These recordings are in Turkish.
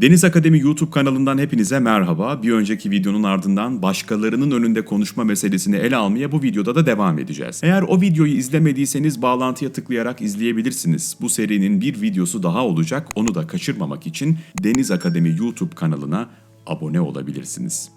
Deniz Akademi YouTube kanalından hepinize merhaba. Bir önceki videonun ardından başkalarının önünde konuşma meselesini ele almaya bu videoda da devam edeceğiz. Eğer o videoyu izlemediyseniz bağlantıya tıklayarak izleyebilirsiniz. Bu serinin bir videosu daha olacak. Onu da kaçırmamak için Deniz Akademi YouTube kanalına abone olabilirsiniz.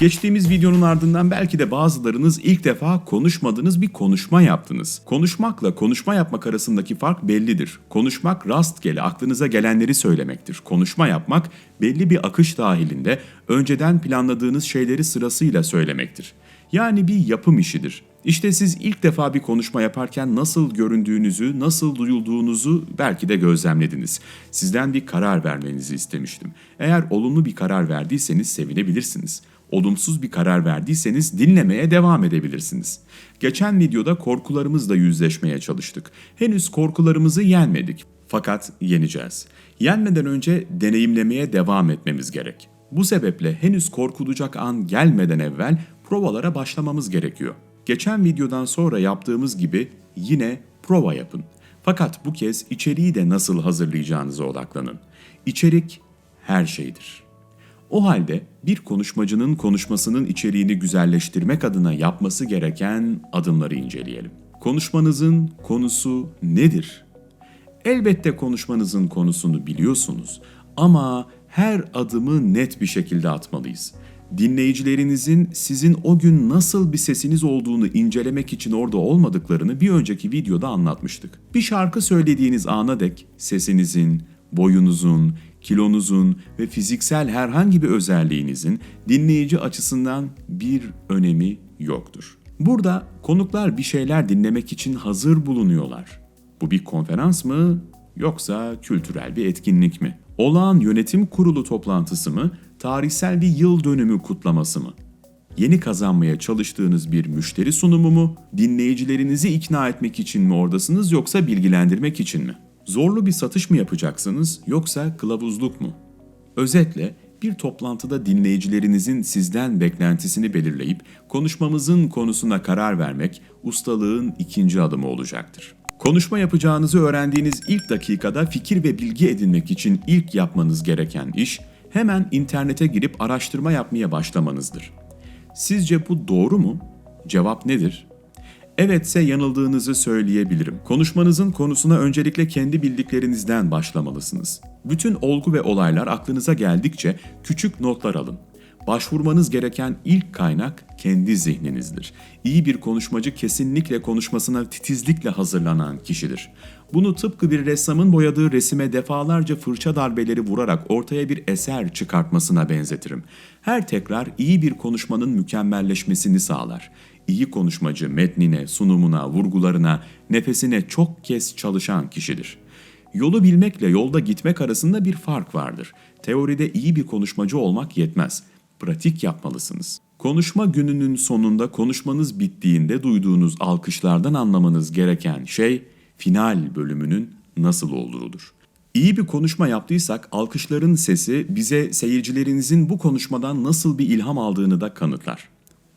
Geçtiğimiz videonun ardından belki de bazılarınız ilk defa konuşmadığınız bir konuşma yaptınız. Konuşmakla konuşma yapmak arasındaki fark bellidir. Konuşmak rastgele aklınıza gelenleri söylemektir. Konuşma yapmak belli bir akış dahilinde önceden planladığınız şeyleri sırasıyla söylemektir. Yani bir yapım işidir. İşte siz ilk defa bir konuşma yaparken nasıl göründüğünüzü, nasıl duyulduğunuzu belki de gözlemlediniz. Sizden bir karar vermenizi istemiştim. Eğer olumlu bir karar verdiyseniz sevinebilirsiniz. Olumsuz bir karar verdiyseniz dinlemeye devam edebilirsiniz. Geçen videoda korkularımızla yüzleşmeye çalıştık. Henüz korkularımızı yenmedik. Fakat yeneceğiz. Yenmeden önce deneyimlemeye devam etmemiz gerek. Bu sebeple henüz korkulacak an gelmeden evvel provalara başlamamız gerekiyor. Geçen videodan sonra yaptığımız gibi yine prova yapın. Fakat bu kez içeriği de nasıl hazırlayacağınıza odaklanın. İçerik her şeydir. O halde bir konuşmacının konuşmasının içeriğini güzelleştirmek adına yapması gereken adımları inceleyelim. Konuşmanızın konusu nedir? Elbette konuşmanızın konusunu biliyorsunuz ama her adımı net bir şekilde atmalıyız. Dinleyicilerinizin sizin o gün nasıl bir sesiniz olduğunu incelemek için orada olmadıklarını bir önceki videoda anlatmıştık. Bir şarkı söylediğiniz ana dek sesinizin, boyunuzun, kilonuzun ve fiziksel herhangi bir özelliğinizin dinleyici açısından bir önemi yoktur. Burada konuklar bir şeyler dinlemek için hazır bulunuyorlar. Bu bir konferans mı yoksa kültürel bir etkinlik mi? Olağan yönetim kurulu toplantısı mı, tarihsel bir yıl dönümü kutlaması mı? Yeni kazanmaya çalıştığınız bir müşteri sunumu mu, dinleyicilerinizi ikna etmek için mi oradasınız yoksa bilgilendirmek için mi? Zorlu bir satış mı yapacaksınız yoksa kılavuzluk mu? Özetle bir toplantıda dinleyicilerinizin sizden beklentisini belirleyip konuşmamızın konusuna karar vermek ustalığın ikinci adımı olacaktır. Konuşma yapacağınızı öğrendiğiniz ilk dakikada fikir ve bilgi edinmek için ilk yapmanız gereken iş hemen internete girip araştırma yapmaya başlamanızdır. Sizce bu doğru mu? Cevap nedir? Evetse yanıldığınızı söyleyebilirim. Konuşmanızın konusuna öncelikle kendi bildiklerinizden başlamalısınız. Bütün olgu ve olaylar aklınıza geldikçe küçük notlar alın. Başvurmanız gereken ilk kaynak kendi zihninizdir. İyi bir konuşmacı kesinlikle konuşmasına titizlikle hazırlanan kişidir. Bunu tıpkı bir ressamın boyadığı resime defalarca fırça darbeleri vurarak ortaya bir eser çıkartmasına benzetirim. Her tekrar iyi bir konuşmanın mükemmelleşmesini sağlar. İyi konuşmacı metnine, sunumuna, vurgularına, nefesine çok kez çalışan kişidir. Yolu bilmekle yolda gitmek arasında bir fark vardır. Teoride iyi bir konuşmacı olmak yetmez. Pratik yapmalısınız. Konuşma gününün sonunda konuşmanız bittiğinde duyduğunuz alkışlardan anlamanız gereken şey final bölümünün nasıl olduğudur. İyi bir konuşma yaptıysak alkışların sesi bize seyircilerinizin bu konuşmadan nasıl bir ilham aldığını da kanıtlar.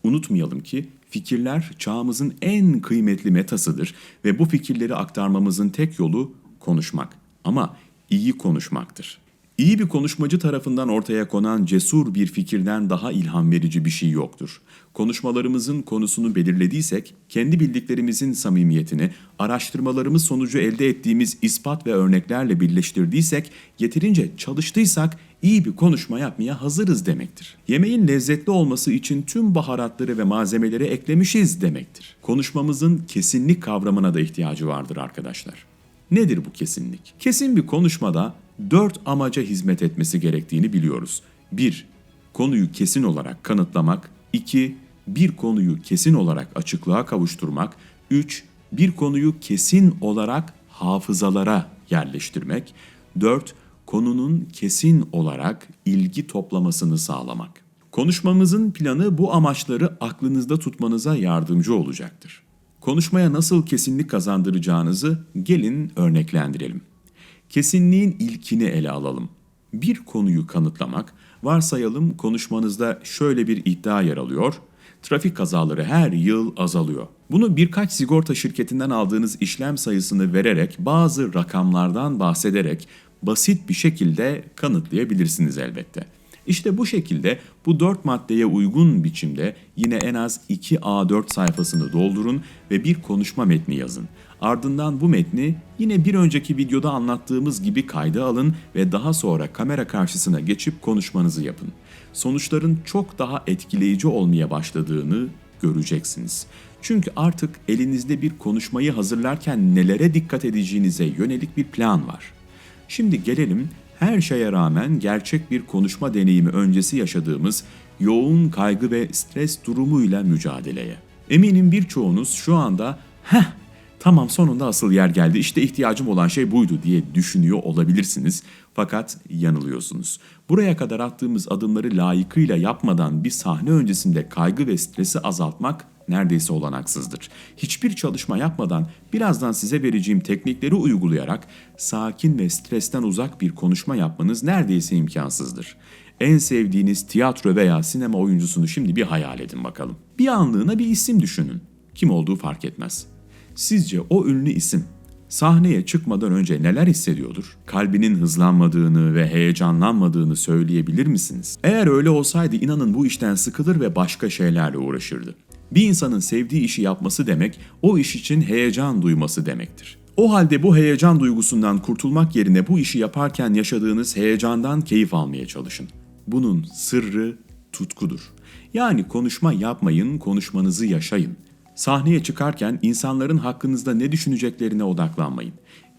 Unutmayalım ki fikirler çağımızın en kıymetli metasıdır ve bu fikirleri aktarmamızın tek yolu konuşmak. Ama iyi konuşmaktır. İyi bir konuşmacı tarafından ortaya konan cesur bir fikirden daha ilham verici bir şey yoktur. Konuşmalarımızın konusunu belirlediysek, kendi bildiklerimizin samimiyetini, araştırmalarımız sonucu elde ettiğimiz ispat ve örneklerle birleştirdiysek, yeterince çalıştıysak iyi bir konuşma yapmaya hazırız demektir. Yemeğin lezzetli olması için tüm baharatları ve malzemeleri eklemişiz demektir. Konuşmamızın kesinlik kavramına da ihtiyacı vardır arkadaşlar. Nedir bu kesinlik? Kesin bir konuşmada dört amaca hizmet etmesi gerektiğini biliyoruz. 1. Konuyu kesin olarak kanıtlamak. 2. Bir konuyu kesin olarak açıklığa kavuşturmak. 3. Bir konuyu kesin olarak hafızalara yerleştirmek. 4. Konunun kesin olarak ilgi toplamasını sağlamak. Konuşmamızın planı bu amaçları aklınızda tutmanıza yardımcı olacaktır. Konuşmaya nasıl kesinlik kazandıracağınızı gelin örneklendirelim. Kesinliğin ilkini ele alalım. Bir konuyu kanıtlamak, varsayalım konuşmanızda şöyle bir iddia yer alıyor. Trafik kazaları her yıl azalıyor. Bunu birkaç sigorta şirketinden aldığınız işlem sayısını vererek bazı rakamlardan bahsederek basit bir şekilde kanıtlayabilirsiniz elbette. İşte bu şekilde bu dört maddeye uygun biçimde yine en az 2 A4 sayfasını doldurun ve bir konuşma metni yazın. Ardından bu metni yine bir önceki videoda anlattığımız gibi kayda alın ve daha sonra kamera karşısına geçip konuşmanızı yapın. Sonuçların çok daha etkileyici olmaya başladığını göreceksiniz. Çünkü artık elinizde bir konuşmayı hazırlarken nelere dikkat edeceğinize yönelik bir plan var. Şimdi gelelim her şeye rağmen gerçek bir konuşma deneyimi öncesi yaşadığımız yoğun kaygı ve stres durumuyla mücadeleye. Eminim birçoğunuz şu anda heh tamam sonunda asıl yer geldi işte ihtiyacım olan şey buydu diye düşünüyor olabilirsiniz. Fakat yanılıyorsunuz. Buraya kadar attığımız adımları layıkıyla yapmadan bir sahne öncesinde kaygı ve stresi azaltmak neredeyse olanaksızdır. Hiçbir çalışma yapmadan birazdan size vereceğim teknikleri uygulayarak sakin ve stresten uzak bir konuşma yapmanız neredeyse imkansızdır. En sevdiğiniz tiyatro veya sinema oyuncusunu şimdi bir hayal edin bakalım. Bir anlığına bir isim düşünün. Kim olduğu fark etmez. Sizce o ünlü isim sahneye çıkmadan önce neler hissediyordur? Kalbinin hızlanmadığını ve heyecanlanmadığını söyleyebilir misiniz? Eğer öyle olsaydı inanın bu işten sıkılır ve başka şeylerle uğraşırdı. Bir insanın sevdiği işi yapması demek, o iş için heyecan duyması demektir. O halde bu heyecan duygusundan kurtulmak yerine bu işi yaparken yaşadığınız heyecandan keyif almaya çalışın. Bunun sırrı tutkudur. Yani konuşma yapmayın, konuşmanızı yaşayın. Sahneye çıkarken insanların hakkınızda ne düşüneceklerine odaklanmayın.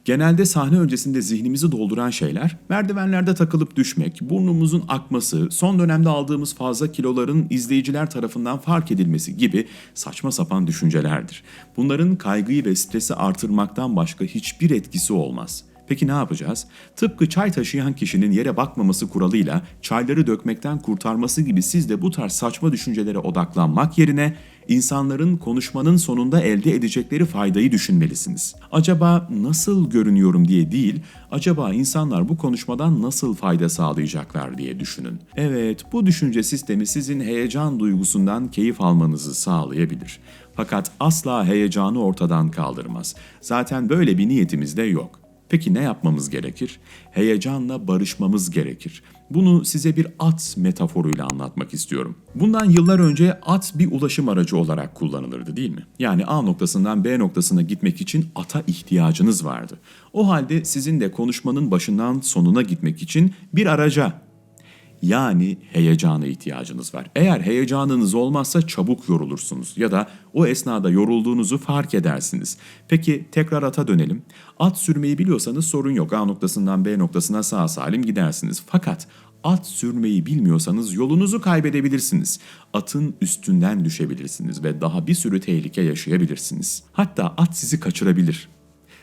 Genelde sahne öncesinde zihnimizi dolduran şeyler merdivenlerde takılıp düşmek, burnumuzun akması, son dönemde aldığımız fazla kiloların izleyiciler tarafından fark edilmesi gibi saçma sapan düşüncelerdir. Bunların kaygıyı ve stresi artırmaktan başka hiçbir etkisi olmaz. Peki ne yapacağız? Tıpkı çay taşıyan kişinin yere bakmaması kuralıyla çayları dökmekten kurtarması gibi siz de bu tarz saçma düşüncelere odaklanmak yerine insanların konuşmanın sonunda elde edecekleri faydayı düşünmelisiniz. Acaba nasıl görünüyorum diye değil, acaba insanlar bu konuşmadan nasıl fayda sağlayacaklar diye düşünün. Evet, bu düşünce sistemi sizin heyecan duygusundan keyif almanızı sağlayabilir. Fakat asla heyecanı ortadan kaldırmaz. Zaten böyle bir niyetimiz de yok. Peki ne yapmamız gerekir? Heyecanla barışmamız gerekir. Bunu size bir at metaforuyla anlatmak istiyorum. Bundan yıllar önce at bir ulaşım aracı olarak kullanılırdı değil mi? Yani A noktasından B noktasına gitmek için ata ihtiyacınız vardı. O halde sizin de konuşmanın başından sonuna gitmek için bir araca yani heyecana ihtiyacınız var. Eğer heyecanınız olmazsa çabuk yorulursunuz ya da o esnada yorulduğunuzu fark edersiniz. Peki tekrar ata dönelim. At sürmeyi biliyorsanız sorun yok. A noktasından B noktasına sağ salim gidersiniz. Fakat at sürmeyi bilmiyorsanız yolunuzu kaybedebilirsiniz. Atın üstünden düşebilirsiniz ve daha bir sürü tehlike yaşayabilirsiniz. Hatta at sizi kaçırabilir.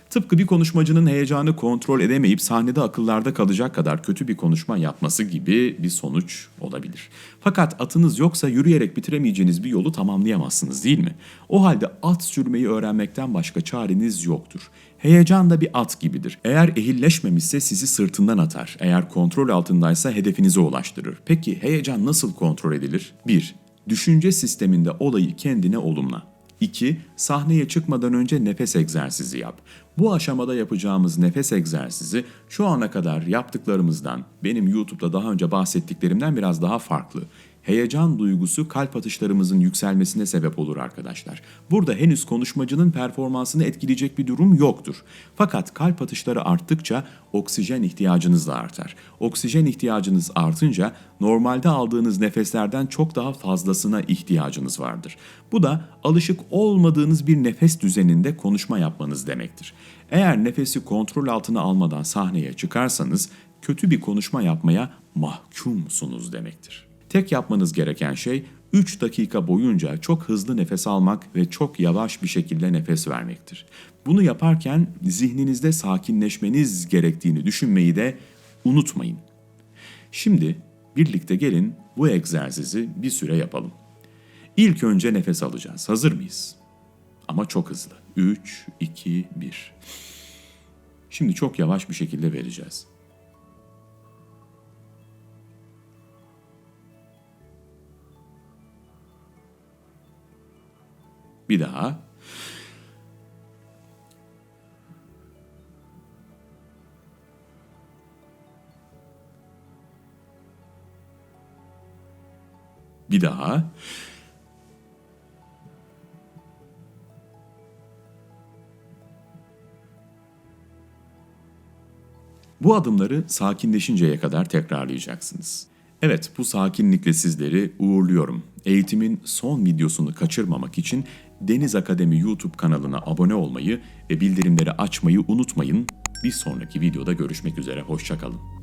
Tıpkı bir konuşmacının heyecanı kontrol edemeyip sahnede akıllarda kalacak kadar kötü bir konuşma yapması gibi bir sonuç olabilir. Fakat atınız yoksa yürüyerek bitiremeyeceğiniz bir yolu tamamlayamazsınız değil mi? O halde at sürmeyi öğrenmekten başka çareniz yoktur. Heyecan da bir at gibidir. Eğer ehilleşmemişse sizi sırtından atar. Eğer kontrol altındaysa hedefinize ulaştırır. Peki heyecan nasıl kontrol edilir? 1. Düşünce sisteminde olayı kendine olumla. 2. Sahneye çıkmadan önce nefes egzersizi yap. Bu aşamada yapacağımız nefes egzersizi şu ana kadar yaptıklarımızdan, benim YouTube'da daha önce bahsettiklerimden biraz daha farklı. Heyecan duygusu kalp atışlarımızın yükselmesine sebep olur arkadaşlar. Burada henüz konuşmacının performansını etkileyecek bir durum yoktur. Fakat kalp atışları arttıkça oksijen ihtiyacınız da artar. Oksijen ihtiyacınız artınca normalde aldığınız nefeslerden çok daha fazlasına ihtiyacınız vardır. Bu da alışık olmadığınız bir nefes düzeninde konuşma yapmanız demektir. Eğer nefesi kontrol altına almadan sahneye çıkarsanız kötü bir konuşma yapmaya mahkumsunuz demektir. Tek yapmanız gereken şey 3 dakika boyunca çok hızlı nefes almak ve çok yavaş bir şekilde nefes vermektir. Bunu yaparken zihninizde sakinleşmeniz gerektiğini düşünmeyi de unutmayın. Şimdi birlikte gelin bu egzersizi bir süre yapalım. İlk önce nefes alacağız. Hazır mıyız? Ama çok hızlı. 3, 2, 1. Şimdi çok yavaş bir şekilde vereceğiz. Bir daha. Bir daha. Bu adımları sakinleşinceye kadar tekrarlayacaksınız. Evet, bu sakinlikle sizleri uğurluyorum. Eğitimin son videosunu kaçırmamak için Deniz Akademi YouTube kanalına abone olmayı ve bildirimleri açmayı unutmayın. Bir sonraki videoda görüşmek üzere, hoşçakalın.